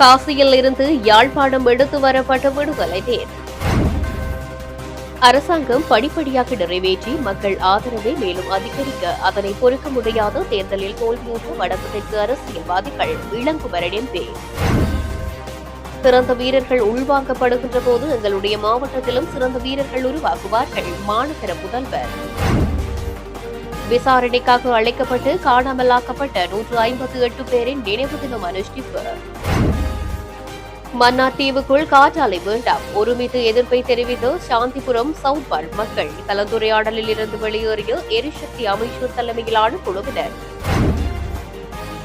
காசியில் இருந்து யாழ்ப்பாணம் எடுத்து வரப்பட்ட விடுதலை தேர். அரசாங்கம் படிப்படியாக நிறைவேற்றி மக்கள் ஆதரவை மேலும் அதிகரிக்க அதனை பொறுக்க முடியாத தேர்தலில் தோல்வியுற்ற வடக்கு தெற்கு அரசியல்வாதிகள் இளங்குமரன் எம்பி சிறந்த வீரர்கள் உள்வாங்கப்படுகின்ற போது எங்களுடைய மாவட்டத்திலும் சிறந்த வீரர்கள் உருவாக்குவார்கள் மாநகர முதல்வர். விசாரணைக்காக அழைக்கப்பட்டு காணாமலாக்கப்பட்ட நூற்று ஐம்பத்தி எட்டு பேரின் நினைவு தினம் அனுஷ்டிப்பு. மன்னார் தீவுக்குள் காற்றாலை வேண்டாம். ஒருமித்து எதிர்ப்பை தெரிவித்து சாந்திபுரம் சவுத்பால் மக்கள் கலந்துரையாடலில் இருந்து வெளியேறிய எரிசக்தி அமைச்சர் தலைமையிலான குழுவினர்.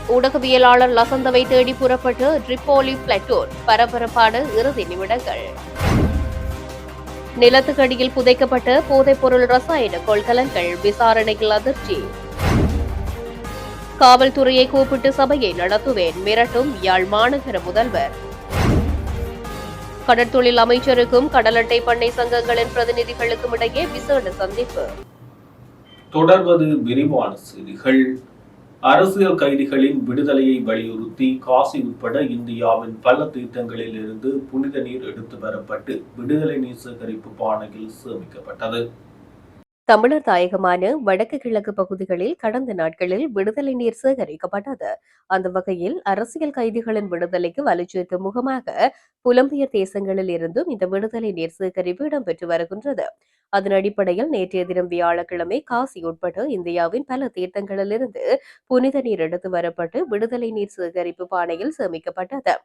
ஊடகவியலாளர் லசந்தவை தேடி புறப்பட்டு ட்ரிப்போலி பிளட்டோர் பரபரப்பான இறுதி நிமிடங்கள். நிலத்துக்கடியில் புதைக்கப்பட்ட போதைப்பொருள் ரசாயன கொள்கலன்கள் விசாரணையில் அதிர்ச்சி. காவல்துறையை கூப்பிட்டு சபையை நடத்துவேன் மிரட்டும் யாழ் மாநகர முதல்வர். கடற்தொழில் அமைச்சருக்கும் கடல் அட்டை பண்ணை சங்கங்களின் பிரதிநிதிகளுக்கும் இடையே விசேட சந்திப்பு. தொடர்வது விரிவான செய்திகள். அரசியல் கைதிகளின் விடுதலையை வலியுறுத்தி காசி உட்பட இந்தியாவின் பல தீர்த்தங்களில் இருந்து புனித நீர் எடுத்து வரப்பட்டு விடுதலை நீர் சேகரிப்பு பானையில் சேமிக்கப்பட்டது. தமிழர் தாயகமான வடக்கு கிழக்கு பகுதிகளில் கடந்த நாட்களில் விடுதலை நீர் சேகரிக்கப்பட்டது. அந்த வகையில் அரசியல் கைதிகளின் விடுதலைக்கு வலுச்சேர்க்கும் முகமாக புலம்பெயர் தேசங்களில் இருந்தும் இந்த விடுதலை நீர் சேகரிப்பு இடம்பெற்று வருகின்றது. அதன் அடிப்படையில் நேற்றைய தினம் வியாழக்கிழமை காசி உட்பட இந்தியாவின் பல தீர்த்தங்களிலிருந்து புனித நீர் எடுத்து வரப்பட்டு விடுதலை நீர் சேகரிப்பு பானையில் சேமிக்கப்பட்டது.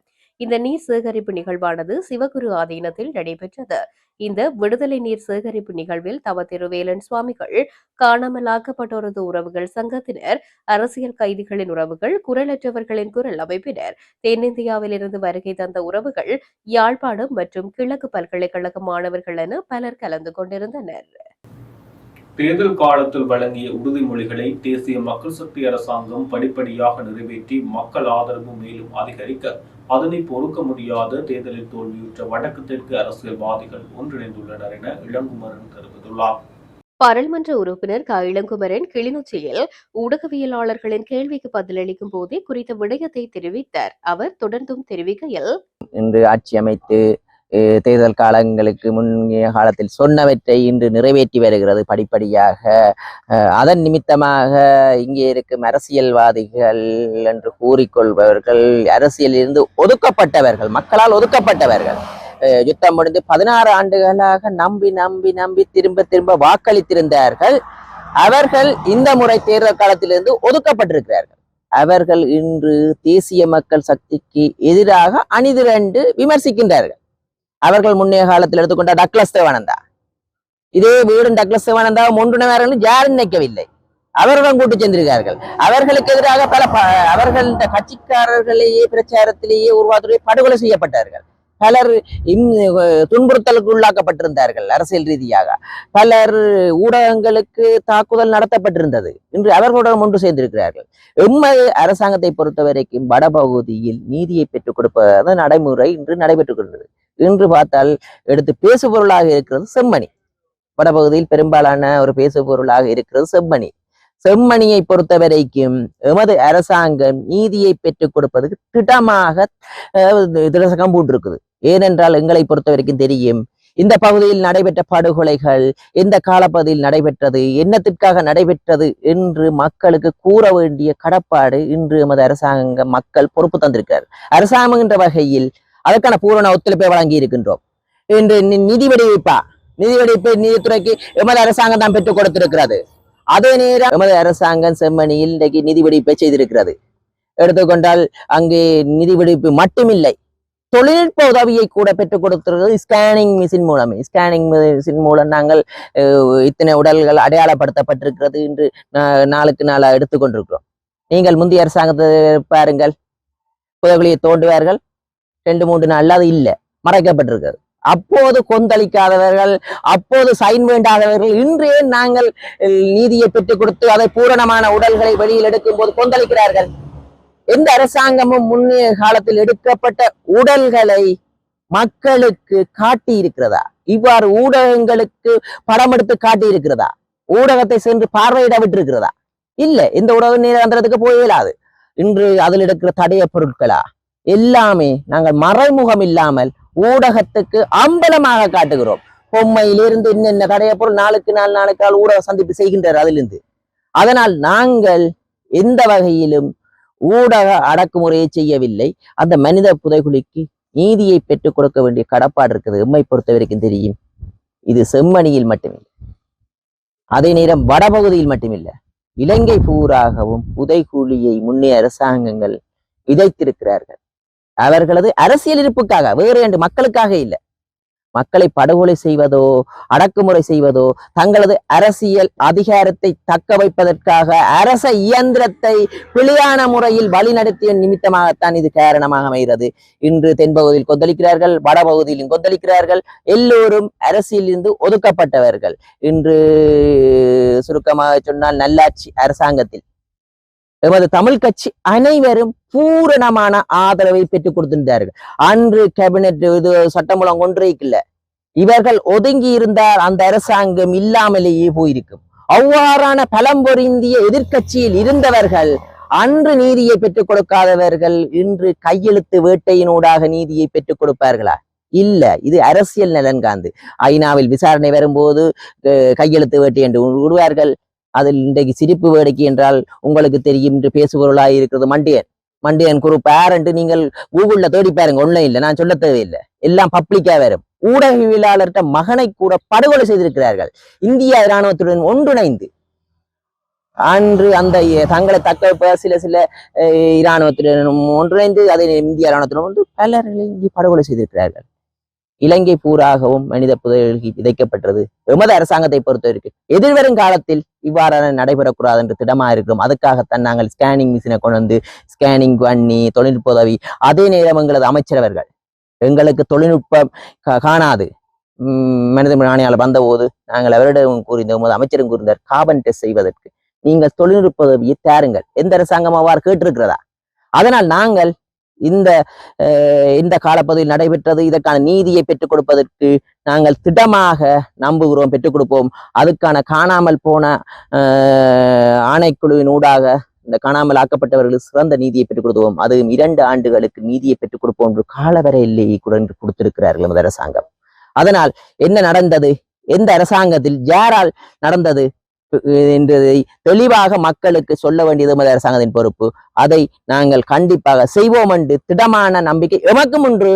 இந்த நீர் சேகரிப்பு நிகழ்வானது சிவகுரு ஆதீனத்தில் நடைபெற்றது. இந்த விடுதலை நீர் சேகரிப்பு நிகழ்வில் தவ திருவேலன் சுவாமிகள் காணாமலாக்கப்பட்டோரது உறவுகள் சங்கத்தினர் அரசியல் கைதிகளின் உறவுகள் குரலற்றவர்களின் குரல் அமைப்பினர் தென்னிந்தியாவிலிருந்து வருகை தந்த உறவுகள் யாழ்ப்பாணம் மற்றும் கிழக்கு பல்கலைக்கழக மாணவர்கள் என பலர் கலந்து கொண்டிருந்தனர். தேர்தல் காலத்தில் வழங்கிய உறுதிமொழிகளை தேசிய மக்கள் சக்தி அரசாங்கம் படிப்படியாக நிறைவேற்றி மக்கள் ஆதரவு மேலும் அதிகரிக்க அதனை பொறுக்க முடியாத தேர்தலில் தோல்வியுற்ற வடக்கு தெற்கு அரசியல்வாதிகள் ஒன்றிணைந்துள்ளனர் என இளங்குமரன் தெரிவித்துள்ளார். பாராளுமன்ற உறுப்பினர் க. இளங்குமரன் கிளிநொச்சியில் ஊடகவியலாளர்களின் கேள்விக்கு பதிலளிக்கும் போதே குறித்த விடயத்தை தெரிவித்தார். அவர் தொடர்ந்தும் தெரிவிக்கையில் இன்று ஆட்சி அமைத்து தேர்தல் காலங்களுக்கு முன்னிய காலத்தில் சொன்னவற்றை இன்று நிறைவேற்றி வருகிறது படிப்படியாக. அதன் நிமித்தமாக இங்கே இருக்கும் அரசியல்வாதிகள் என்று கூறிக்கொள்பவர்கள் அரசியலிருந்து ஒதுக்கப்பட்டவர்கள் மக்களால் ஒதுக்கப்பட்டவர்கள் அஹ், யுத்தம் முடிந்து பதினாறு ஆண்டுகளாக நம்பி நம்பி நம்பி திரும்ப திரும்ப வாக்களித்திருந்தார்கள். அவர்கள் இந்த முறை தேர்தல் காலத்திலிருந்து ஒதுக்கப்பட்டிருக்கிறார்கள். அவர்கள் இன்று தேசிய மக்கள் சக்திக்கு எதிராக அணிதிரண்டு விமர்சிக்கின்றார்கள். அவர்கள் முன்னைய காலத்தில் எடுத்துக்கொண்ட டக்ளஸ் தேவானந்தா. இதே வீடும் டக்ளஸ் தேவானந்தா ஒன்றுணவார்கள் யாரும் நினைக்கவில்லை. அவர்களும் கூட்டு சென்றிருக்கார்கள் அவர்களுக்கு எதிராக பல ப- அவர்கள் இந்த கட்சிக்காரர்களையே பிரச்சாரத்திலேயே உருவாத்துறை படுகொலை செய்யப்பட்டார்கள். பலர் துன்புறுத்தலுக்கு உள்ளாக்கப்பட்டிருந்தார்கள் அரசியல் ரீதியாக. பலர் ஊடகங்களுக்கு தாக்குதல் நடத்தப்பட்டிருந்தது. இன்று அவர்களுடன் ஒன்று சேர்ந்திருக்கிறார்கள். எம்மது அரசாங்கத்தை பொறுத்த வரைக்கும் வடபகுதியில் நீதியை பெற்றுக் கொடுப்பது நடைமுறை இன்று நடைபெற்றுக் கொண்டது இன்று பார்த்தால் எடுத்து பேசுபொருளாக இருக்கிறது செம்மணி. வடபகுதியில் பெரும்பாலான ஒரு பேசுபொருளாக இருக்கிறது செம்மணி. செம்மணியை பொறுத்த வரைக்கும் எமது அரசாங்கம் நீதியை பெற்றுக் கொடுப்பதுக்கு திட்டமாக திடசகம் ஏனென்றால் எங்களை பொறுத்த வரைக்கும் தெரியும் இந்த பகுதியில் நடைபெற்ற படுகொலைகள் எந்த காலப்பகுதியில் நடைபெற்றது என்னத்திற்காக நடைபெற்றது என்று மக்களுக்கு கூற வேண்டிய கடப்பாடு இன்று எமது அரசாங்க மக்கள் பொறுப்பு தந்திருக்கிறார். அரசாங்கம் என்ற வகையில் அதற்கான பூரண ஒத்துழைப்பை வழங்கி இருக்கின்றோம் இன்று நிதி வெடிவிப்பா. நிதி வெடிப்பு நிதித்துறைக்கு எமது அரசாங்கம் தான் பெற்றுக் கொடுத்திருக்கிறது. அதே நேரம் எமது அரசாங்கம் செம்மணியில் இன்றைக்கு நிதி வெடிப்பை செய்திருக்கிறது. எடுத்துக்கொண்டால் அங்கே நிதி வெடிப்பு மட்டுமில்லை. தொழில்நுட்ப உதவியை கூட பெற்றுக் கொடுத்திருக்கிறது ஸ்கேனிங் மிஷின் மூலம். ஸ்கேனிங் மிஷின் மூலம் நாங்கள் இத்தனை உடல்கள் அடையாளப்படுத்தப்பட்டிருக்கிறது என்று நா- நாளுக்கு நாளாக எடுத்துக்கொண்டிருக்கிறோம். நீங்கள் முந்தைய அரசாங்கத்தை பாருங்கள். புதவியை தோண்டுவார்கள். ரெண்டு மூன்று நாள்ல அது இல்லை. மறைக்கப்பட்டிருக்கிறது. அப்போது கொந்தளிக்காதவர்கள் அப்போது சைன் வேண்டாதவர்கள் இன்றே நாங்கள் நீதியை பெற்றுக் கொடுத்து அதை பூரணமான உடல்களை வெளியில் எடுக்கும் போது கொந்தளிக்கிறார்கள். எந்த அரசாங்கமும் முன்னைய காலத்தில் எடுக்கப்பட்ட உடல்களை மக்களுக்கு காட்டி இருக்கிறதா இவ்வாறு ஊடகங்களுக்கு படம் எடுத்து காட்டி இருக்கிறதா ஊடகத்தை சென்று பார்வையிட விட்டிருக்கிறதா? இல்ல இந்த ஊடக நீரந்திரத்துக்கு போய் இன்று அதில் எடுக்கிற தடைய பொருட்களா? எல்லாமே நாங்கள் மறைமுகம் இல்லாமல் ஊடகத்துக்கு அம்பலமாக காட்டுகிறோம். பொம்மையிலிருந்து என்னென்ன கடைய பொருள் நாளுக்கு நாள் நாளுக்கு நாள் ஊடக சந்திப்பு செய்கின்றார் அதிலிருந்து. அதனால் நாங்கள் எந்த வகையிலும் ஊடக அடக்குமுறையை செய்யவில்லை. அந்த மனித புதைகுழிக்கு நீதியை பெற்றுக் கொடுக்க வேண்டிய கடப்பாடு இருக்குது. எம்மை பொறுத்த வரைக்கும் தெரியும். இது செம்மணியில் மட்டுமில்லை. அதே நேரம் வடபகுதியில் மட்டுமில்லை. இலங்கை பூராகவும் புதைகுழியை முன்னே அரசாங்கங்கள் விதைத்திருக்கிறார்கள். அவர்களது அரசியல் இருப்புக்காக வேறு என்று மக்களுக்காக இல்லை. மக்களை படுகொலை செய்வதோ அடக்குமுறை செய்வதோ தங்களது அரசியல் அதிகாரத்தை தக்க வைப்பதற்காக அரச இயந்திரத்தை பிழையான முறையில் வழிநடத்திய நிமித்தமாகத்தான் இது காரணமாக அமைகிறது. இன்று தென்பகுதியில் கொந்தளிக்கிறார்கள் வடபகுதியிலும் கொந்தளிக்கிறார்கள். எல்லோரும் அரசியலிருந்து ஒதுக்கப்பட்டவர்கள். இன்று சுருக்கமாக சொன்னால் நல்லாட்சி அரசாங்கத்தில் எமது தமிழ் கட்சி அனைவரும் பூரணமான ஆதரவை பெற்றுக் கொடுத்திருந்தார்கள். அன்று கேபினெட் இது சட்டமூலம் கொன்றைக்குள்ள இவர்கள் ஒதுங்கி இருந்தால் அந்த அரசாங்கம் இல்லாமலேயே போயிருக்கும். அவ்வாறான பலம்பொருந்திய எதிர்கட்சியில் எதிர்க்கட்சியில் இருந்தவர்கள் அன்று நீதியை பெற்றுக் கொடுக்காதவர்கள் இன்று கையெழுத்து வேட்டையினூடாக நீதியை பெற்றுக் கொடுப்பார்களா? இல்ல இது அரசியல் நலன்காந்து ஐநாவில் விசாரணை வரும்போது கையெழுத்து வேட்டை என்று விடுவார்கள் அதில் இன்றைக்கு சிரிப்பு வேடிக்கை என்றால் உங்களுக்கு தெரியும் என்று பேசுபொருளாக இருக்கிறது மண்டியன். மண்டியன் குரு பேரண்ட் நீங்கள் கூகுள்ல தேடி பாருங்க ஒன்லைன்ல நான் சொல்ல தேவையில்லை. எல்லாம் பப்ளிக்கா வரும். ஊடகவியலாளர்கிட்ட மகனை கூட படுகொலை செய்திருக்கிறார்கள். இந்திய இராணுவத்துடன் ஒன்றிணைந்து. அன்று அந்த தங்களை தக்க சில சில அஹ், இராணுவத்துடன் ஒன்றிணைந்து அதை இந்திய இராணுவத்துடன் ஒன்று பலர்களை இங்கே படுகொலை செய்திருக்கிறார்கள். இலங்கை பூராகவும் மனித புதையல்கள் விதைக்கப்பட்டது. எமது அரசாங்கத்தை பொறுத்தவரைக்கும் எதிர்வரும் காலத்தில் இவ்வாறான நடைபெறக்கூடாது என்று திடமா இருக்கிறோம் அதுக்காகத்தான் நாங்கள் ஸ்கேனிங் மிஷினை கொண்டு வந்து ஸ்கேனிங் பண்ணி தொழில்நுட்ப உதவி அதே நேரம் எங்களது அமைச்சரவர்கள் எங்களுக்கு தொழில்நுட்பம் கா- காணாது. உம் மனித ஆணையாளர் வந்தபோது நாங்கள் அவரிடம் கூறியிருந்தோம் போது அமைச்சரும் கூறினார் கார்பன் டெஸ்ட் செய்வதற்கு. நீங்கள் தொழில்நுட்ப உதவியை தாருங்கள். எந்த அரசாங்கம் அவ்வாறு கேட்டிருக்கிறதா? அதனால் நாங்கள் இந்த இந்த காலப்பகுதியில் நடைபெற்றது இதற்கான நீதியை பெற்றுக் கொடுப்பதற்கு நாங்கள் திடமாக நம்புகிறோம் பெற்றுக் கொடுப்போம். அதுக்கான காணாமல் போன ஆணைக்குழுவினூடாக ஆணைக்குழுவின் ஊடாக இந்த காணாமல் ஆக்கப்பட்டவர்களுக்கு சிறந்த நீதியை பெற்றுக் கொடுப்போம் அதுவும் இரண்டு ஆண்டுகளுக்கு நீதியை பெற்றுக் கொடுப்போம் என்று காலவரை கூட கொடுத்திருக்கிறார்கள் நமது அரசாங்கம். அதனால் என்ன நடந்தது? எந்த அரசாங்கத்தில் யாரால் நடந்தது? என்றதை தெளிவாக மக்களுக்கு சொல்ல வேண்டியது எமது அரசாங்கத்தின் பொறுப்பு. அதை நாங்கள் கண்டிப்பாக செய்வோம் என்று திடமான நம்பிக்கை எமக்கும் ஒன்று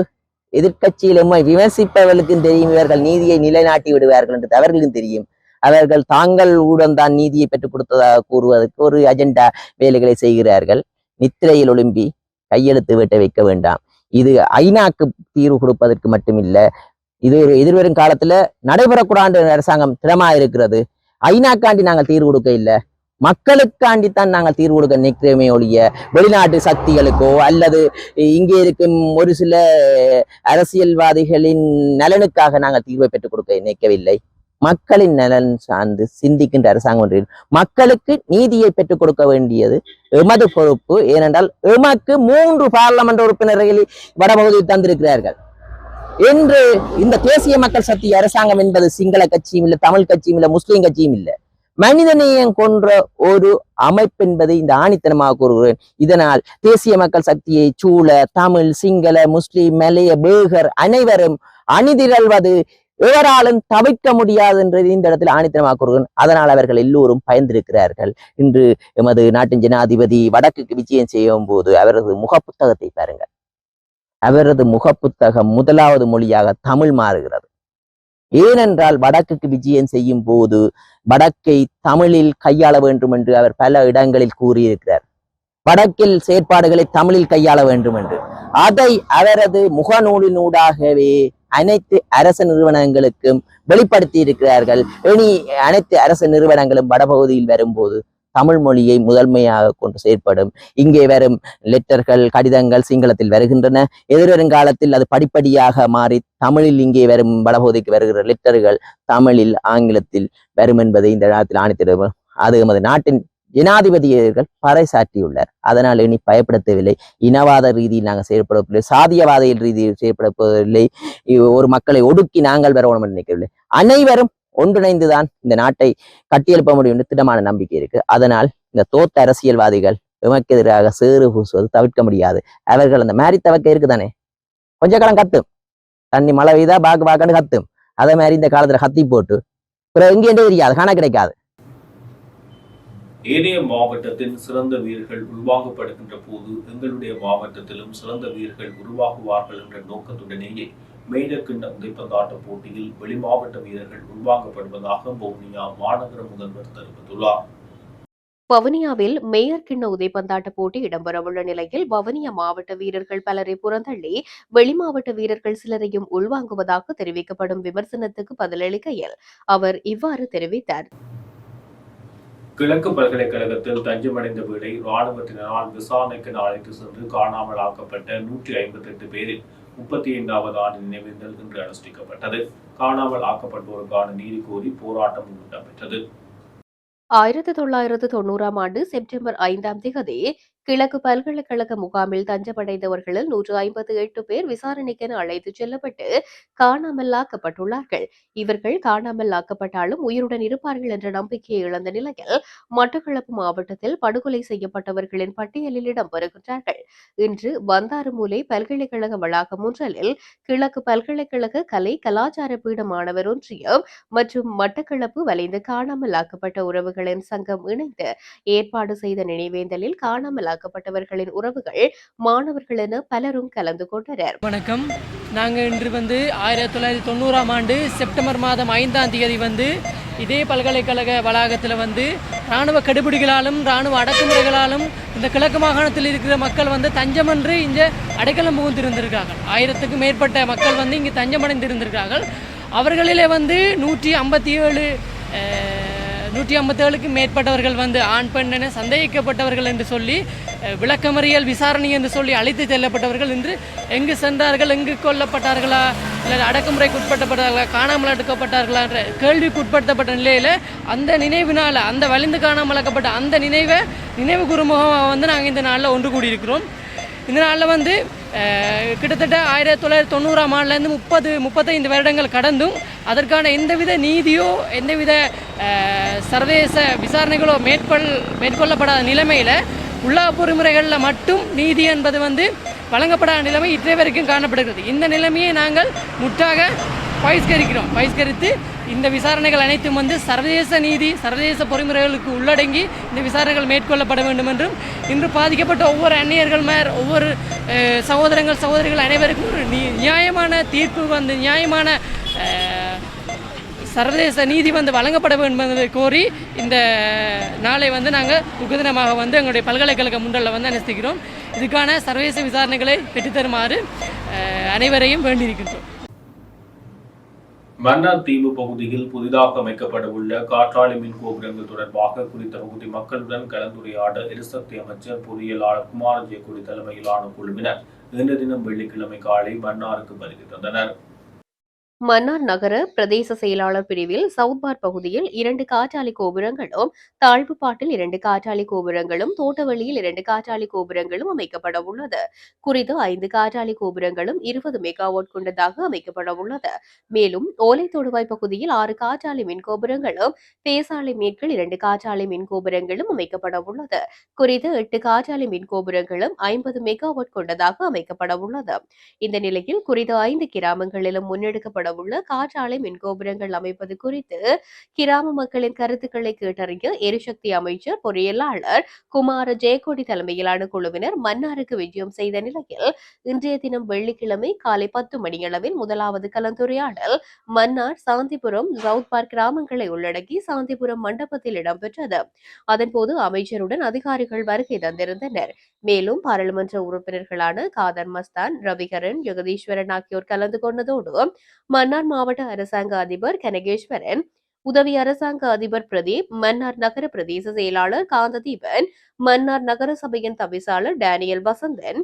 எதிர்கட்சியில் எம்மை விமர்சிப்பவர்களுக்கும் தெரியும் இவர்கள் நீதியை நிலைநாட்டி விடுவார்கள் என்று அவர்களுக்கும் தெரியும். அவர்கள் தாங்கள் ஊடம் தான் நீதியை பெற்றுக் கொடுத்ததாக கூறுவதற்கு ஒரு அஜெண்டா வேலைகளை செய்கிறார்கள். நித்திரையில் ஒழும்பி கையெழுத்து வெட்ட வைக்க வேண்டாம். இது ஐநாக்கு தீர்வு கொடுப்பதற்கு மட்டுமில்லை இது ஒரு எதிர்வரும் காலத்துல நடைபெறக்கூடாது அரசாங்கம் திடமா இருக்கிறது. ஐநாக்காண்டி நாங்கள் தீர்வு கொடுக்க இல்லை. மக்களுக்காண்டித்தான் நாங்கள் தீர்வு கொடுக்க நிற்கிறோமே ஒழிய வெளிநாட்டு சக்திகளுக்கோ அல்லது இங்கே இருக்கும் ஒரு சில அரசியல்வாதிகளின் நலனுக்காக நாங்கள் தீர்வை பெற்றுக் கொடுக்க நினைக்கவில்லை மக்களின் நலன் சார்ந்து சிந்திக்கின்ற அரசாங்கம் ஒன்றில் மக்களுக்கு நீதியை பெற்றுக் கொடுக்க வேண்டியது எமது பொறுப்பு. ஏனென்றால் எமக்கு மூன்று பாராளுமன்ற உறுப்பினர்களை வடபகுதியில் தந்திருக்கிறார்கள். என்று இந்த தேசிய மக்கள் சக்தி அரசாங்கம் என்பது சிங்கள கட்சியும் இல்லை தமிழ் கட்சியும் இல்லை முஸ்லிம் கட்சியும் இல்லை. மனிதநேயம் கொன்ற ஒரு அமைப்பு என்பதை இந்த ஆணித்தனமாக கூறுகிறேன். இதனால் தேசிய மக்கள் சக்தியை சூழ தமிழ் சிங்கள முஸ்லிம் மலைய பேகர் அனைவரும் அணிதிரள்வது எவராலும் தவிர்க்க முடியாது என்றது இந்த இடத்தில் ஆணித்தனமாக கூறுகிறேன். அதனால் அவர்கள் எல்லோரும் பயந்திருக்கிறார்கள். இன்று எமது நாட்டின் ஜனாதிபதி வடக்குக்கு விஜயம் செய்யும் போது அவரது முக புத்தகத்தை பாருங்கள். அவரது முகப்புத்தகம் முதலாவது மொழியாக தமிழ் மாறுகிறது. ஏனென்றால் வடக்குக்கு விஜயம் செய்யும் போது வடக்கை தமிழில் கையாள வேண்டும் என்று அவர் பல இடங்களில் கூறியிருக்கிறார். வடக்கில் செயற்பாடுகளை தமிழில் கையாள வேண்டும் என்று அதை அவரது முகநூலினூடாகவே அனைத்து அரச நிறுவனங்களுக்கும் வெளிப்படுத்தி இருக்கிறார்கள் இனி அனைத்து அரசு நிறுவனங்களும் வடபகுதியில் வரும்போது தமிழ் மொழியை முதன்மையாக கொண்டு செயற்படும். இங்கே வரும் லெட்டர்கள் கடிதங்கள் சிங்களத்தில் வருகின்றன. எதிர்வரும் காலத்தில் அது படிப்படியாக மாறி தமிழில் இங்கே வரும் வடபகுதிக்கு வருகிற லெட்டர்கள் தமிழில் ஆங்கிலத்தில் வரும் என்பதை இந்த நேரத்தில் ஆணித்திடும். அது எமது நாட்டின் ஜனாதிபதியர்கள் பறைசாற்றியுள்ளார் அதனால் இனி பயப்படுத்தவில்லை. இனவாத ரீதியில் நாங்கள் செயற்படவில்லை. சாதியவாத ரீதியில் செயல்பட போவதில்லை ஒரு மக்களை ஒடுக்கி நாங்கள் வரணும் என்று நினைக்கவில்லை. அனைவரும் ஒன்றிணைந்துதான் இந்த நாட்டை கட்டியெழுப்ப முடியும் என்று திடமான நம்பிக்கை இருக்கு. அதனால் இந்த தோத்த அரசியல்வாதிகள் எமக்கு எதிராக சேறு பூசுவது தவிர்க்க முடியாது. அவர்கள் அந்த மாதிரி தவக்க இருக்குதானே? கொஞ்ச காலம் கத்தும். தண்ணி மழை பெய்தா பாக்கு பாக்குன்னு கத்தும். அதே மாதிரி இந்த காலத்துல கத்தி போட்டு பிறகு எங்கேயே தெரியாது காண கிடைக்காது. ஏனைய மாவட்டத்தின் சிறந்த வீரர்கள் உருவாக்கப்படுகின்ற போது எங்களுடைய மாவட்டத்திலும் சிறந்த வீரர்கள் உருவாகுவார்கள் என்ற நோக்கத்துடனேயே மேஜர் கிண்ண உதைப்பந்தாட்ட போட்டியில் வெளி மாவட்ட வீரர்கள் உருவாக்கப்படுவதாக வவுனியா மாநகர முதல்வர் தெரிவித்துள்ளார். வவுனியாவில் மேயர் கிண்ண உதைப்பந்தாட்ட போட்டி இடம்பெறவுள்ள நிலையில் வவுனியா மாவட்ட வீரர்கள் பலரை புறந்தள்ளி வெளிமாவட்ட வீரர்கள் சிலரையும் உள்வாங்குவதாக தெரிவிக்கப்படும் விமர்சனத்துக்கு பதிலளிக்கையில் அவர் இவ்வாறு தெரிவித்தார். கிழக்கு பல்கலைக்கழகத்தில் தஞ்சமடைந்த வீடை இராணுவத்தினரால் விசாரணைக்கு அழைத்து சென்று காணாமல் ஆக்கப்பட்ட நூற்றி ஐம்பத்தி எட்டு பேரில் முப்பத்தி ஐந்தாவது ஆண்டு நினைவேந்தல் இன்று அனுஷ்டிக்கப்பட்டது. காணாமல் ஆக்கப்பட்டோருக்கான நீதி கோரி போராட்டம் இடம்பெற்றது. ஆயிரத்தி தொள்ளாயிரத்து தொண்ணூறாம் ஆண்டு செப்டம்பர் ஐந்தாம் திகதி கிழக்கு பல்கலைக்கழக முகாமில் தஞ்சமடைந்தவர்களில் நூற்று ஐம்பத்தி எட்டு பேர் விசாரணைக்கென அழைத்துச் செல்லப்பட்டு காணாமலாக்கப்பட்டுள்ளார்கள் இவர்கள் காணாமல் ஆக்கப்பட்டாலும் உயிருடன் இருப்பார்கள் என்ற நம்பிக்கையை இழந்த நிலையில் மட்டக்களப்பு மாவட்டத்தில் படுகொலை செய்யப்பட்டவர்களின் பட்டியலில் இடம்பெறுகின்றார்கள். இன்று வந்தாறுமூலை பல்கலைக்கழக வளாகம் ஒன்றலில் கிழக்கு பல்கலைக்கழக கலை கலாச்சார பீட மாணவர் ஒன்றியம் மற்றும் மட்டக்களப்பு வலைந்து காணாமல் ஆக்கப்பட்ட உறவுகளின் சங்கம் இணைந்து ஏற்பாடு செய்த நினைவேந்தலில் காணாமல் ஆக்கப்பட்டவர்களின் உறவுகள் மாணவர்கள் என பலரும் கலந்து கொண்டனர். வணக்கம். நாங்கள் இன்று வந்து ஆயிரத்தி தொள்ளாயிரத்தி தொண்ணூறாம் ஆண்டு செப்டம்பர் மாதம் ஐந்தாம் தேதி வந்து இதே பல்கலைக்கழக வளாகத்தில் வந்து இராணுவ கடுபிடிகளாலும் இராணுவ அடக்குமுறைகளாலும் இந்த கிழக்கு மாகாணத்தில் இருக்கிற மக்கள் வந்து தஞ்சமன்று இங்கே அடைக்கலம் புகுந்திருந்திருக்கார்கள் ஆயிரத்துக்கும் மேற்பட்ட மக்கள் வந்து இங்கே தஞ்சமடைந்திருந்திருக்கார்கள். அவர்களிலே வந்து நூற்றி ஐம்பத்தி ஏழு நூற்றி ஐம்பத்தேழுக்கு மேற்பட்டவர்கள் வந்து ஆண் பெண் என சந்தேகிக்கப்பட்டவர்கள் என்று சொல்லி விளக்கமறியல் விசாரணை என்று சொல்லி அழைத்து செல்லப்பட்டவர்கள் இன்று எங்கு சென்றார்கள் எங்கு கொல்லப்பட்டார்களா இல்லை அடக்குமுறைக்கு உட்பட்டப்பட்டார்களா காணாமல் எடுக்கப்பட்டார்களா என்ற கேள்விக்கு உட்படுத்தப்பட்ட நிலையில் அந்த நினைவினால் அந்த வலிந்து காணாமலாக்கப்பட்ட அந்த நினைவை நினைவு குறுமுகமாக வந்து நாங்கள் இந்த நாளில் ஒன்று கூடியிருக்கிறோம். இந்த நாளில் வந்து கிட்டத்தட்ட ஆயிரத்தி தொள்ளாயிரத்தி தொண்ணூறாம் ஆண்டுலேருந்து முப்பது முப்பத்தைந்து வருடங்கள் கடந்தும் அதற்கான எந்தவித நீதியோ எந்தவித சர்வதேச விசாரணைகளோ மேற்கொள் மேற்கொள்ளப்படாத நிலைமையில் உள்ளா பொறிமுறைகளில் மட்டும் நீதி என்பது வந்து வழங்கப்படாத நிலைமை இன்றைய வரைக்கும் காணப்படுகிறது. இந்த நிலைமையை நாங்கள் முற்றாக பயிஸ்கரிக்கிறோம் பயிஸ்கரித்து இந்த விசாரணைகள் அனைத்தும் வந்து சர்வதேச நீதி சர்வதேச பொறிமுறைகளுக்கு உள்ளடங்கி இந்த விசாரணைகள் மேற்கொள்ளப்பட வேண்டும் என்றும் இன்று பாதிக்கப்பட்ட ஒவ்வொரு அந்நியர்கள் மேல் ஒவ்வொரு சகோதரங்கள் சகோதரிகள் அனைவருக்கும் ஒரு நியாயமான தீர்ப்பு வந்து நியாயமான சர்வதேச நீதி வந்து வழங்கப்பட வேண்டும் என்பதை கோரி இந்த நாளை வந்து நாங்கள் உகதினமாக வந்து எங்களுடைய பல்கலைக்கழக முன்றலில் வந்து அனுஷ்டிக்கிறோம். இதுக்கான சர்வதேச விசாரணைகளை பெற்றுத்தருமாறு அனைவரையும் வேண்டியிருக்கின்றோம். மன்னார் தீவு பகுதியில் புதிதாக அமைக்கப்பட உள்ள காற்றாலை மின் கோபுரங்கள் தொடர்பாக குறித்த பகுதி மக்களுடன் கலந்துரையாட எரிசக்தி அமைச்சர் பொறியியலாளர் குமார ஜெயக்குடி தலைமையிலான குழுவினர் இன்று தினம் வெள்ளிக்கிழமை காலை மன்னாருக்கு வருகை தந்தனர். மன்னார் நகர பிரதேச செயலாளர் பிரிவில் சவுத்பார் பகுதியில் இரண்டு காற்றாலை கோபுரங்களும் தாழ்வுப்பாட்டில் இரண்டு காற்றாலை கோபுரங்களும் தோட்டவழியில் இரண்டு காற்றாலை கோபுரங்களும் அமைக்கப்பட உள்ளது. குறித்த ஐந்து காற்றாலை கோபுரங்களும் இருபது மெகாவாட் கொண்டதாக அமைக்கப்பட உள்ளது. மேலும் ஓலை தொடுவாய் பகுதியில் ஆறு காற்றாலை மின் கோபுரங்களும் பேசாலை மேற்கில் இரண்டு காற்றாலை மின் கோபுரங்களும் அமைக்கப்பட உள்ளது. குறித்து எட்டு காற்றாலை மின் கோபுரங்களும் ஐம்பது மெகாவாட் கொண்டதாக அமைக்கப்பட உள்ளது. இந்த நிலையில் குறித்த ஐந்து கிராமங்களிலும் முன்னெடுக்கப்பட உள்ள காற்றாலை மின் கோபுரங்கள் அமைப்பது குறித்து கிராம மக்களின் கருத்துக்களை கேட்டறிய எரிசக்தி அமைச்சர் பொறியியலாளர் குமார ஜெயக்கோடி தலைமையிலான குழுவினர் மன்னாருக்கு விஜயம் செய்த நிலையில் இன்றைய தினம் வெள்ளிக்கிழமை காலை பத்து மணியளவில் முதலாவது கலந்துரையாடல் மன்னார் சாந்திபுரம் சவுத் பார்க் கிராமங்களை உள்ளடக்கி சாந்திபுரம் மண்டபத்தில் இடம்பெற்றது. அதன்போது அமைச்சருடன் அதிகாரிகள் வருகை தந்திருந்தனர். மேலும் பாராளுமன்ற உறுப்பினர்களான காதர் மஸ்தான் ரவிகரன் ஜெகதீஸ்வரன் ஆகியோர் கலந்து கொண்டதோடு மன்னார் மாவட்ட அரசாங்க அதிபர் கனகேஸ்வரன் உதவி அரசாங்க அதிபர் பிரதீப் மன்னார் நகர பிரதேச செயலாளர் காந்ததீபன் மன்னார் நகர சபையின் தவிசாளர் டேனியல் வசந்தன்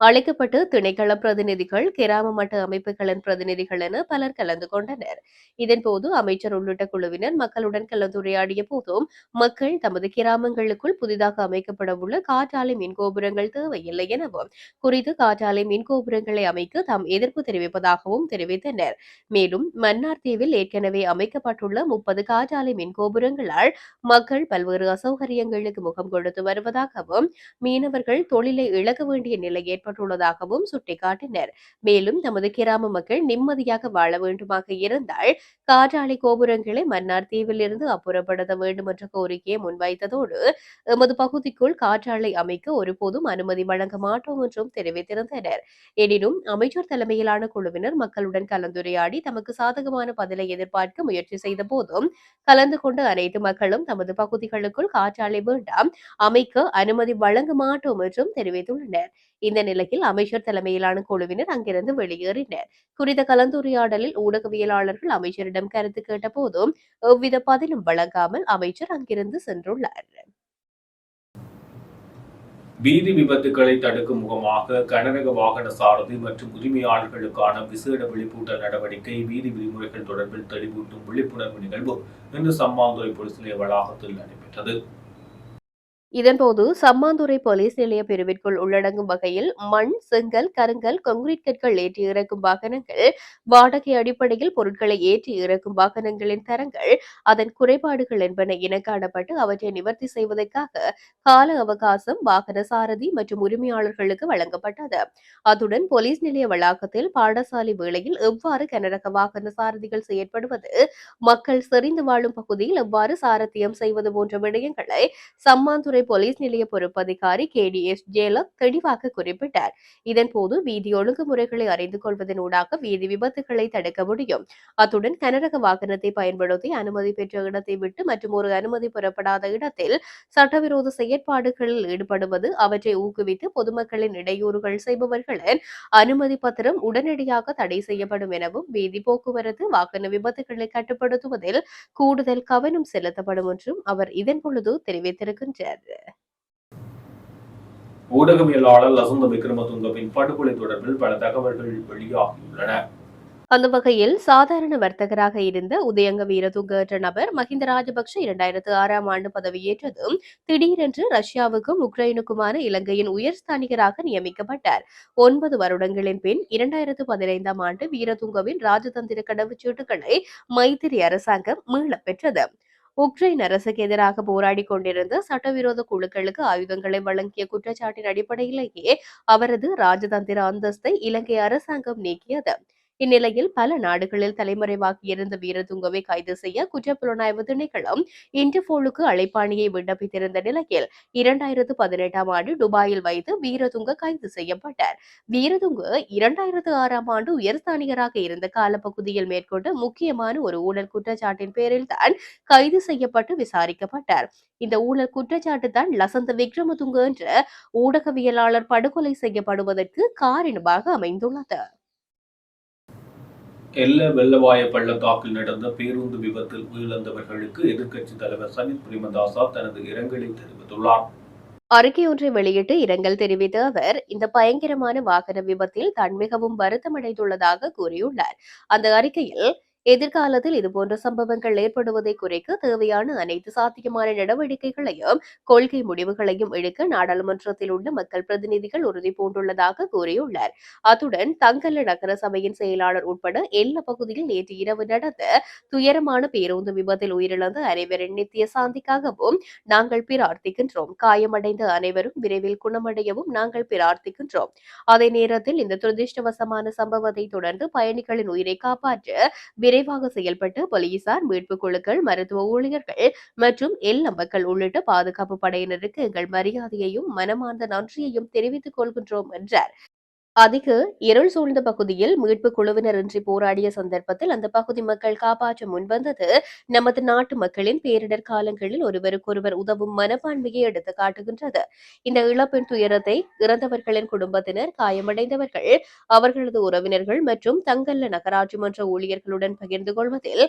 அழைக்கப்பட்டு திணைக்கள பிரதிநிதிகள் கிராம மட்ட அமைப்புகளின் பிரதிநிதிகள் என பலர் கலந்து கொண்டனர். இதன்போது அமைச்சர் உள்ளிட்ட குழுவினர் மக்களுடன் கலந்துரையாடிய போதும் மக்கள் தமது கிராமங்களுக்குள் புதிதாக அமைக்கப்பட உள்ள காற்றாலை மின் கோபுரங்கள் தேவையில்லை எனவும் குறித்து காற்றாலை மின் கோபுரங்களை அமைக்க தாம் எதிர்ப்பு தெரிவிப்பதாகவும் தெரிவித்தனர். மேலும் மன்னார் தீவில் ஏற்கனவே அமைக்கப்பட்டுள்ள முப்பது காற்றாலை மின் கோபுரங்களால் மக்கள் பல்வேறு அசௌகரியங்களுக்கு முகம் கொடுத்து வருவதாகவும் மீனவர்கள் தொழிலை இழக்க வேண்டிய நிலை செய்யப்பட்டுள்ளதாகவும் சுட்டிக்காட்டினர். மேலும் தமது கிராம மக்கள் நிம்மதியாக வாழ வேண்டுமாக இருந்தால் காற்றாலை கோபுரங்களை மன்னார் தீவிலிருந்து அப்புறப்படுத்த வேண்டும் என்ற கோரிக்கையை முன்வைத்ததோடு எமது பகுதிக்குள் காற்றாலை அமைக்க ஒருபோதும் அனுமதி வழங்க மாட்டோம் என்றும் தெரிவித்திருந்தனர். எனினும் அமைச்சர் தலைமையிலான குழுவினர் மக்களுடன் கலந்துரையாடி தமக்கு சாதகமான பதிலை எதிர்பார்க்க முயற்சி செய்த போதும் கலந்து கொண்டு அனைத்து மக்களும் தமது பகுதிகளுக்குள் காற்றாலை வேண்டாம் அமைக்க அனுமதி வழங்க மாட்டோம் என்றும் தெரிவித்துள்ளனர். இந்த நிலையில் அமைச்சர் தலைமையிலான குழுவினர் அங்கிருந்து வெளியேறினர். குறித்த கலந்துரையாடலில் ஊடகவியலாளர்கள் அமைச்சரிடம் கருத்து கேட்டபோதும் எவ்வித பதிலும் வழங்காமல் அமைச்சர் அங்கிருந்து சென்றுள்ளார். வீதி விபத்துகளை தடுக்கும் முகமாக கனரக வாகன சாரதி மற்றும் உரிமையாளர்களுக்கான விசேட விழிப்பூட்டல் நடவடிக்கை வீதி விதிமுறைகள் தொடர்பில் தெளிவூட்டும் விழிப்புணர்வு நிகழ்வு இன்று சம்மாந்துறை பொலிஸ் நிலைய வளாகத்தில் நடைபெற்றது. இதன்போது சம்மாந்துறை போலீஸ் நிலைய பிரிவிற்குள் உள்ளடங்கும் வகையில் மண் செங்கல் கருங்கல் கொங்கிரீட் கற்கள் ஏற்றி இறக்கும் வாகனங்கள் வாடகை அடிப்படையில் பொருட்களை ஏற்றி இறக்கும் வாகனங்களின் தரங்கள் அதன் குறைபாடுகள் என்பன இனக்காணப்பட்டு அவற்றை நிவர்த்தி செய்வதற்காக கால அவகாசம் வாகன சாரதி மற்றும் உரிமையாளர்களுக்கு வழங்கப்பட்டது. அத்துடன் போலீஸ் நிலைய வளாகத்தில் பாடசாலை வேளையில் எவ்வாறு கனரக வாகன சாரதிகள் செயற்படுவது மக்கள் செறிந்து வாழும் பகுதியில் எவ்வாறு சாரத்தியம் செய்வது போன்ற விடயங்களை சம்மாந்துறை போலீஸ் நிலைய பொறுப்பதிகாரி கே டி எஸ் ஜேலக் தெளிவாக குறிப்பிட்டார். இதன்போது வீதி ஒழுங்குமுறைகளை அறிந்து கொள்வதனூடாக வீதி விபத்துகளை தடுக்க முடியும். அத்துடன் கனரக வாகனத்தை பயன்படுத்தி அனுமதி பெற்ற இடத்தை விட்டு மற்றும் ஒரு அனுமதி பெறப்படாத இடத்தில் சட்டவிரோத செயற்பாடுகளில் ஈடுபடுவது அவற்றை ஊக்குவித்து பொதுமக்களின் இடையூறுகள் செய்பவர்களின் அனுமதி பத்திரம் உடனடியாக தடை செய்யப்படும் எனவும் வீதி போக்குவரத்து வாகன விபத்துகளை கட்டுப்படுத்துவதில் கூடுதல் கவனம் செலுத்தப்படும் என்றும் அவர் இதன் பொழுது தெரிவித்திருக்கின்றார். ஊடகவியலாளர் லசந்த விக்ரமதுங்கவின் படுகொலை தொடர்பில் பல தகவல்கள் வெளியாகியுள்ளன. அந்த வகையில் சாதாரண வர்த்தகராக இருந்த உதயங்க வீரதுங்க என்ற நபர் மஹிந்த ராஜபக்ஷ இரண்டாயிரத்து ஆறாம் ஆண்டு பதவியேற்றதும் திடீரென்று ரஷ்யாவுக்கும் உக்ரைனுக்குமான இலங்கையின் உயர்ஸ்தானிகராக நியமிக்கப்பட்டார். ஒன்பது வருடங்களின் பின் இரண்டாயிரத்து பதினைந்தாம் ஆண்டு வீரதுங்கவின் ராஜதந்திர கடவுச்சீட்டுகளை மைத்திரி அரசாங்கம் மீளப் பெற்றது. உக்ரைன் அரசுக்கு எதிராக போராடி கொண்டிருந்த சட்டவிரோத குழுக்களுக்கு ஆயுதங்களை வழங்கிய குற்றச்சாட்டின் அடிப்படையிலேயே அவரது ராஜதந்திர அந்தஸ்தை இலங்கை அரசாங்கம் நீக்கியது. இந்நிலையில் பல நாடுகளில் தலைமறைவாகியிருந்த வீரதுங்கவை கைது செய்ய குற்றப்புலனாய்வு திணைக்களம் இன்டர்போலுக்கு அழைப்பாணியை விண்ணப்பித்திருந்த நிலையில் இரண்டாயிரத்து பதினெட்டாம் ஆண்டு துபாயில் வைத்து வீரதுங்க கைது செய்யப்பட்டார். வீரதுங்க இரண்டாயிரத்து ஆறாம் ஆண்டு உயர்ஸ்தானிகராக இருந்த காலப்பகுதியில் மேற்கொண்ட முக்கியமான ஒரு ஊழல் குற்றச்சாட்டின் பேரில் தான் கைது செய்யப்பட்டு விசாரிக்கப்பட்டார். இந்த ஊழல் குற்றச்சாட்டு தான் லசந்த விக்ரமதுங்க என்ற ஊடகவியலாளர் படுகொலை செய்யப்படுவதற்கு காரணமாக அமைந்துள்ளது. எல்ல வெள்ளவாய பள்ளத்தாக்கில் நடந்த பேருந்து விபத்தில் உயிரிழந்தவர்களுக்கு எதிர்க்கட்சித் தலைவர் சனித் பிரேமதாசா தனது இரங்கலை தெரிவித்துள்ளார். அறிக்கை ஒன்றை வெளியிட்டு இரங்கல் தெரிவித்த அவர் இந்த பயங்கரமான வாகன விபத்தில் தான் மிகவும் வருத்தமடைந்துள்ளதாக கூறியுள்ளார். அந்த அறிக்கையில் எதிர்காலத்தில் இதுபோன்ற சம்பவங்கள் ஏற்படுவதை குறைக்க தேவையான அனைத்து சாத்தியமான நடவடிக்கைகளையும் கொள்கை முடிவுகளையும் எடுக்க நாடாளுமன்றத்தில் உள்ள மக்கள் பிரதிநிதிகள் உறுதி பூண்டுள்ளதாக கூறியுள்ளார். அத்துடன் தங்கல்ல நகர சபையின் செயலாளர் உட்பட எல்லா பகுதியில் நேற்று இரவு நடந்த துயரமான பேருந்து விபத்தில் உயிரிழந்த அனைவரின் நித்திய சாந்திக்காகவும் நாங்கள் பிரார்த்திக்கின்றோம் காயமடைந்த அனைவரும் விரைவில் குணமடையவும் நாங்கள் பிரார்த்திக்கின்றோம் அதே நேரத்தில் இந்த துரதிருஷ்டவசமான சம்பவத்தை தொடர்ந்து பயணிகளின் உயிரை காப்பாற்ற விரைவாக செயல்பட்டு போலீசார் மீட்புக் குழுக்கள் மருத்துவ ஊழியர்கள் மற்றும் எல் மக்கள் உள்ளிட்ட பாதுகாப்பு படையினருக்கு எங்கள் மரியாதையையும் மனமார்ந்த நன்றியையும் தெரிவித்துக் கொள்கின்றோம் என்றார். அதிக இருள் சூழ்ந்த பகுதியில் மீட்பு குழுவினரின்றி போராடிய சந்தர்ப்பத்தில் அந்த பகுதி மக்கள் காப்பாற்ற முன்வந்தது நமது நாட்டு மக்களின் பேரிடர் காலங்களில் ஒருவருக்கொருவர் உதவும் மனப்பான்மையை எடுத்து காட்டுகின்றது. இந்த இழப்பின் துயரத்தை இறந்தவர்களின் குடும்பத்தினர் காயமடைந்தவர்கள் அவர்களது உறவினர்கள் மற்றும் தங்கல்ல நகராட்சி மன்ற ஊழியர்களுடன் பகிர்ந்து கொள்வதில்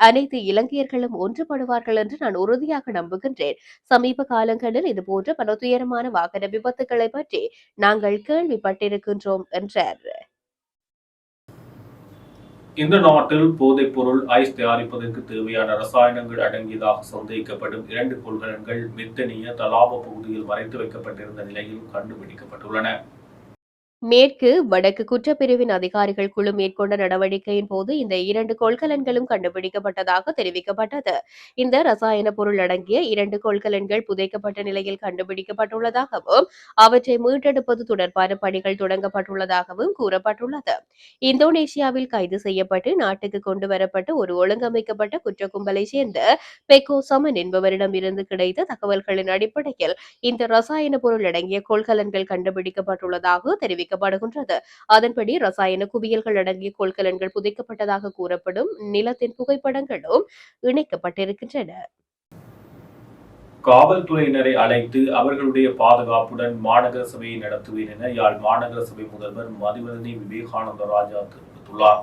அனைத்து இலங்கையர்களும் ஒன்றுபடுவார்கள் என்று நான் உறுதியாக நம்புகின்றேன். சமீப காலங்களில் இதுபோன்ற பல துயரமான வாகன விபத்துகளை பற்றி நாங்கள் கேள்விப்பட்டிருக்கின்றோம் என்றார். இந்த நாட்டில் போதைப் பொருள் ஐஸ் தயாரிப்பதற்கு தேவையான ரசாயனங்கள் அடங்கியதாக சந்தேகிக்கப்படும் இரண்டு கொள்கலன்கள் மெத்தனிய தலாப பகுதியில் மறைத்து வைக்கப்பட்டிருந்த நிலையில் கண்டுபிடிக்கப்பட்டுள்ளன. மேற்கு வடக்கு குற்றப்பிரிவின் அதிகாரிகள் குழு மேற்கொண்ட நடவடிக்கையின் போது இந்த இரண்டு கொள்கலன்களும் கண்டுபிடிக்கப்பட்டதாக தெரிவிக்கப்பட்டது. இந்த ரசாயன பொருள் அடங்கிய இரண்டு கொள்கலன்கள் புதைக்கப்பட்ட நிலையில் கண்டுபிடிக்கப்பட்டுள்ளதாகவும் அவற்றை மீட்டெடுப்பது தொடர்பான பணிகள் தொடங்கப்பட்டுள்ளதாகவும் கூறப்பட்டுள்ளது. இந்தோனேசியாவில் கைது செய்யப்பட்டு நாட்டுக்கு கொண்டு வரப்பட்ட ஒரு ஒழுங்கமைக்கப்பட்ட குற்ற கும்பலை சேர்ந்த பெக்கோ சமன் என்பவரிடம் இருந்து கிடைத்த தகவல்களின் அடிப்படையில் இந்த ரசாயன பொருள் அடங்கிய கொள்கலன்கள் கண்டுபிடிக்கப்பட்டுள்ளதாக வைக்கப்படுகின்றது அதன்படி ரசாயன குவியல்கள் அடங்கிய கொள்கலன்கள் புதைக்கப்பட்டதாக கூறப்படும் நிலத்தின் புகைப்படங்களும் இணைக்கப்பட்டிருக்கின்றன. காவல்துறையினரை அழைத்து அவர்களுடைய பாதுகாப்புடன் மாநகர சபையை நடத்துவேன் என யாழ் மாநகர சபை முதல்வர் மதிவதனி விவேகானந்த ராஜா தெரிவித்துள்ளார்.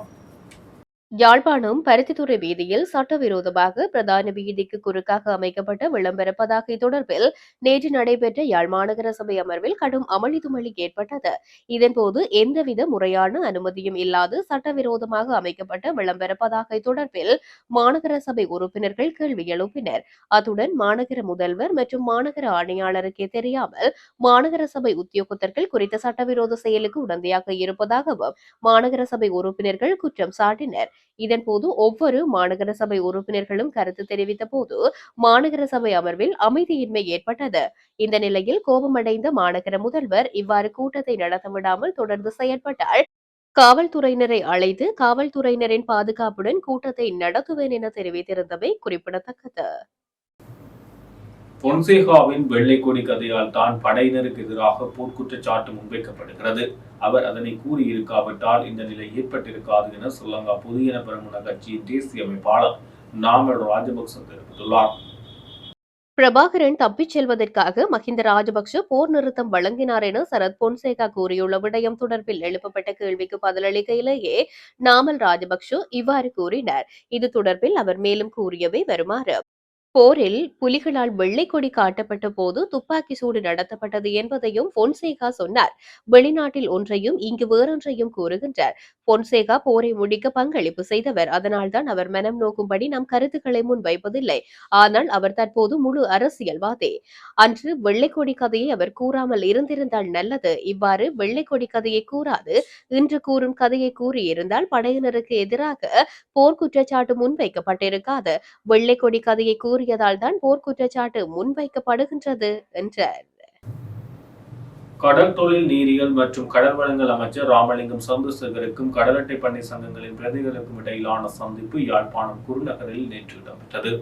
யாழ்ப்பாணம் பருத்தித்துறை வீதியில் சட்டவிரோதமாக பிரதான வீதிக்கு குறுக்காக அமைக்கப்பட்ட விளம்பர பதாகை தொடர்பில் நேற்று நடைபெற்ற யாழ் மாநகர சபை அமர்வில் கடும் அமளி துமளி ஏற்பட்டது. இதன்போது எந்தவித முறையான அனுமதியும் இல்லாது சட்டவிரோதமாக அமைக்கப்பட்ட விளம்பர பதாகை தொடர்பில் மாநகர சபை உறுப்பினர்கள் கேள்வி எழுப்பினர். அத்துடன் மாநகர முதல்வர் மற்றும் மாநகர ஆணையாளருக்கே தெரியாமல் மாநகர சபை உத்தியோகத்தர்கள் குறித்த சட்டவிரோத செயலுக்கு உடந்தையாக இருப்பதாகவும் மாநகர சபை உறுப்பினர்கள் குற்றம் சாட்டினர். இதன்போது ஒவ்வொரு மாநகர சபை உறுப்பினர்களும் கருத்து தெரிவித்த போது மாநகர சபை அமர்வில் அமைதியின்மை ஏற்பட்டது. இந்த நிலையில் கோபமடைந்த மாநகர முதல்வர் இவ்வாறு கூட்டத்தை நடத்த விடாமல் தொடர்ந்து செயற்பட்டால் காவல்துறையினரை அழைத்து காவல்துறையினரின் பாதுகாப்புடன் கூட்டத்தை நடத்துவேன் என தெரிவித்திருந்தமை குறிப்பிடத்தக்கது. பொன்சேகாவின் வெள்ளை கொடி கதையால் தான் படையினருக்கு எதிராக போர்க்குற்றச்சாட்டு முன்வைக்கப்படுகிறது. அவர் அதனை கூறியிருக்காவிட்டால் இந்த நிலை ஏற்பட்டிருக்காது என ஸ்ரீலங்கா பொதுஜன பெரமுன கட்சியின் தேசிய அமைப்பாளர் நாமல் ராஜபக்ச தெரிவித்துள்ளார். பிரபாகரன் தப்பிச் செல்வதற்காக மஹிந்த ராஜபக்ஷ போர் நிறுத்தம் வழங்கினார் என சரத் பொன்சேகா கூறியுள்ள விடயம் தொடர்பில் எழுப்பப்பட்ட கேள்விக்கு பதிலளிக்கையிலேயே நாமல் ராஜபக்ஷ இவ்வாறு கூறினார். இது தொடர்பில் அவர் மேலும் கூறியவை வருமாறு. போரில் புலிகளால் வெள்ளை கொடி காட்டப்பட்ட போது துப்பாக்கி சூடு நடத்தப்பட்டது என்பதையும் பொன்சேகா சொன்னார். வெளிநாட்டில் ஒன்றையும் இங்கு வேறொன்றையும் கூறுகின்றார். பொன்சேகா போரை முடிக்க பங்களிப்பு செய்தவர். அதனால்தான் அவர் மனம் நோக்கும்படி நம் கருத்துக்களை முன்வைப்பதில்லை. ஆனால் அவர் தற்போது முழு அரசியல்வாதி. அன்று வெள்ளைக்கொடி கதையை அவர் கூறாமல் இருந்திருந்தால் நல்லது. இவ்வாறு வெள்ளைக்கொடி கதையை கூறாது. இன்று கூறும் கதையை கூறியிருந்தால் படையினருக்கு எதிராக போர்க்குற்றச்சாட்டு முன்வைக்கப்பட்டிருக்காது. வெள்ளைக்கொடி கதையை கூறியதால் தான் போர்க்குற்றச்சாட்டு முன்வைக்கப்படுகின்றது என்றார். கடல் தொழில் நீரியல் மற்றும் கடல் வளங்கள் அமைச்சர் ராமலிங்கம் சந்திரசேகருக்கும் கடலட்டை பண்ணை சங்கங்களின் பிரதிகளுக்கும் இடையிலான சந்திப்பு யாழ்ப்பாணம் குருநகரில் நேற்று இடம்பெற்றது.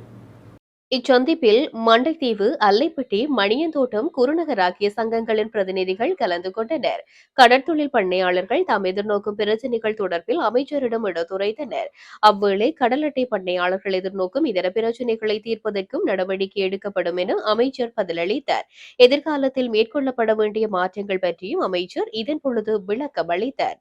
இச்சந்திப்பில் மண்டைத்தீவு அல்லைப்பட்டி மணியந்தோட்டம் குருநகர் ஆகிய சங்கங்களின் பிரதிநிதிகள் கலந்து கொண்டனர். கடற்தொழில் பண்ணையாளர்கள் தாம் எதிர்நோக்கும் பிரச்சினைகள் தொடர்பில் அமைச்சரிடம் எடுத்துரைத்தனர். அவ்வேளை கடல் அட்டை பண்ணையாளர்கள் எதிர்நோக்கும் இதர பிரச்சினைகளை தீர்ப்பதற்கும் நடவடிக்கை எடுக்கப்படும் என அமைச்சர் பதிலளித்தார். எதிர்காலத்தில் மேற்கொள்ளப்பட வேண்டிய மாற்றங்கள் பற்றியும் அமைச்சர் இதன் பொழுது விளக்கம் அளித்தார்